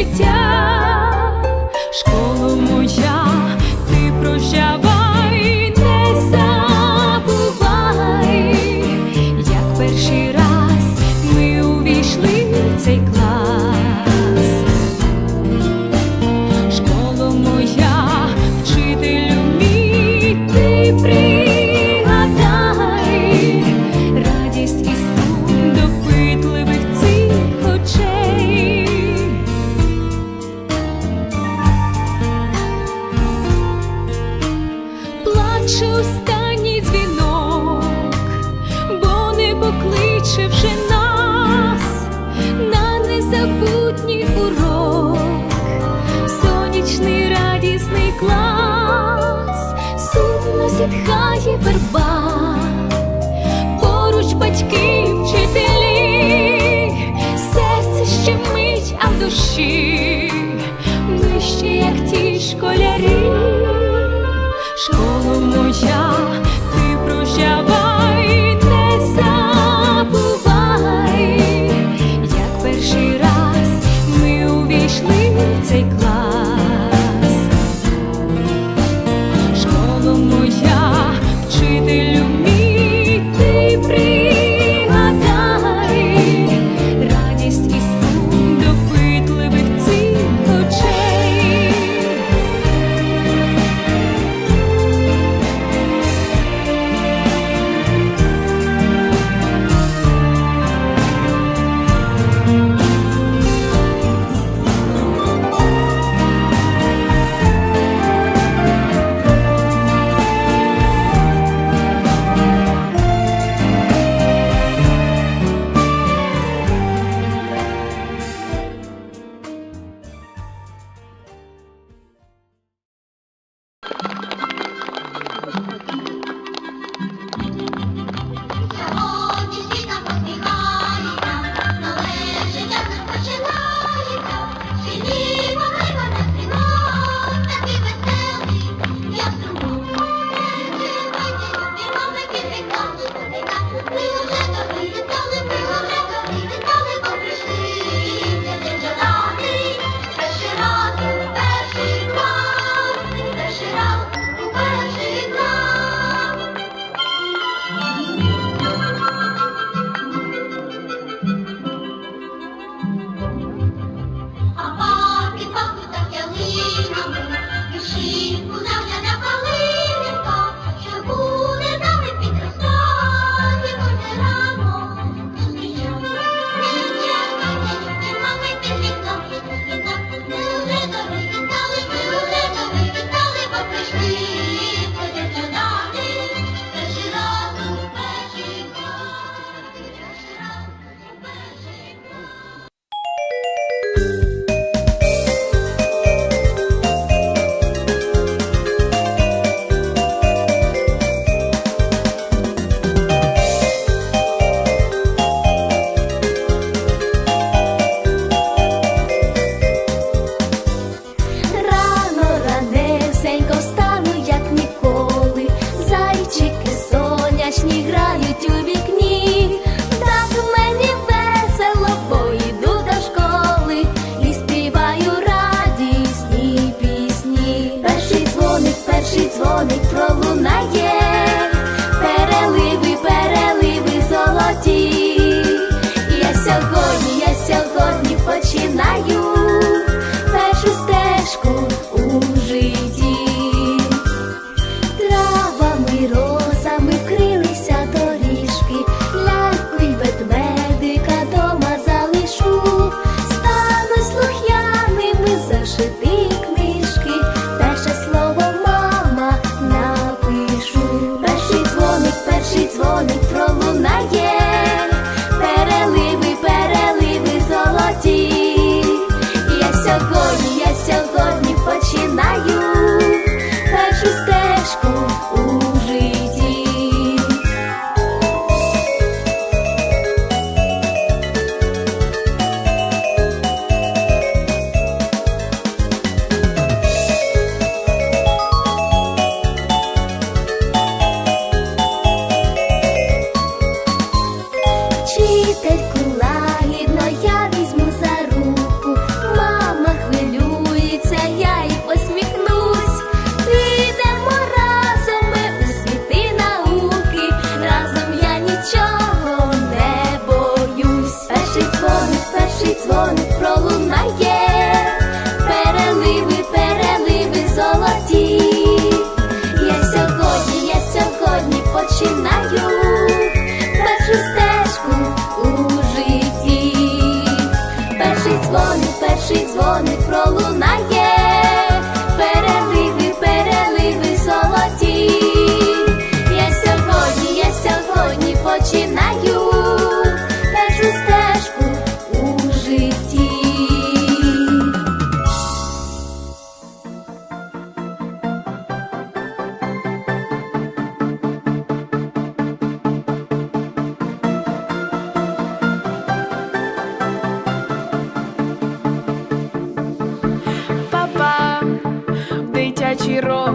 життя. залишивши нас на незабутній урок, сонячний радісний клас, сумно зітхає верба, поруч батьки вчителі, серце ще мить, а в душі вище, як ті школярі, школа моя.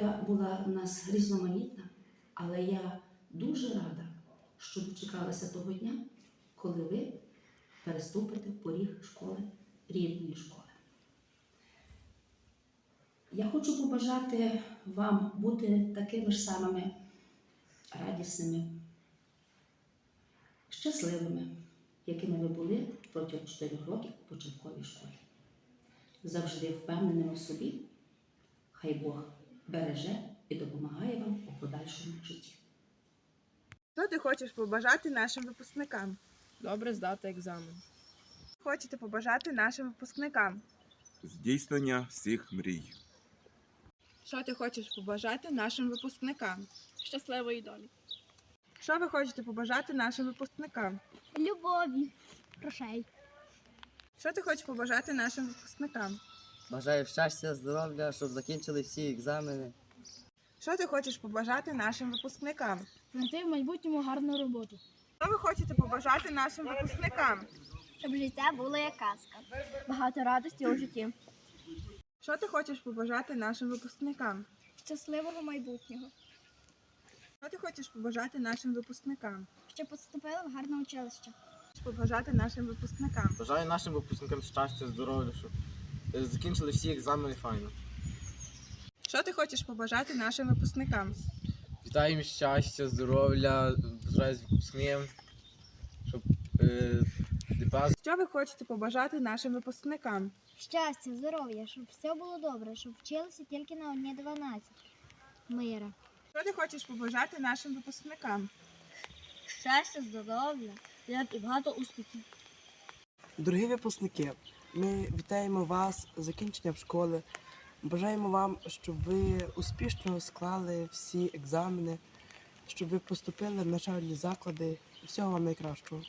Доля була у нас різноманітна, але я дуже рада, що дочекалася того дня, коли ви переступите поріг школи, рідної школи. Я хочу побажати вам бути такими ж самими радісними, щасливими, якими ви були протягом 4 років у початковій школі. Завжди впевненими в собі. Хай Бог береже і допомагає вам у подальшому житті. Що ти хочеш побажати нашим випускникам? Добре здати екзамен. Хочете побажати нашим випускникам? Здійснення всіх мрій. Що ти хочеш побажати нашим випускникам? Щасливої долі. Що ви хочете побажати нашим випускникам? Любові, грошей. Що ти хочеш побажати нашим випускникам? Бажаю щастя, здоров'я, щоб закінчили всі екзамени. Що ти хочеш побажати нашим випускникам? знайти в майбутньому гарну роботу. Що ви хочете побажати нашим випускникам? Щоб життя було як казка. Багато радості у житті. Що ти хочеш побажати нашим випускникам? Щасливого майбутнього. Що ти хочеш побажати нашим випускникам? Щоб поступили в гарне училище. Побажати нашим випускникам? Бажаю нашим випускникам щастя, здоров'я, щоб закінчили всі екзамени файно. Що ти хочеш побажати нашим випускникам? Вітаю їм щастя, здоров'я, бажаю з випускним, щоб е, ДПА Що ви хочете побажати нашим випускникам? Щастя, здоров'я, щоб все було добре, щоб вчилися тільки на одні 12. Мира. Що ти хочеш побажати нашим випускникам? Щастя, здоров'я, і багато успіхів. Дорогі випускники, ми вітаємо вас з закінченням школи. Бажаємо вам, щоб ви успішно склали всі екзамени, щоб ви поступили в навчальні заклади. Всього вам найкращого.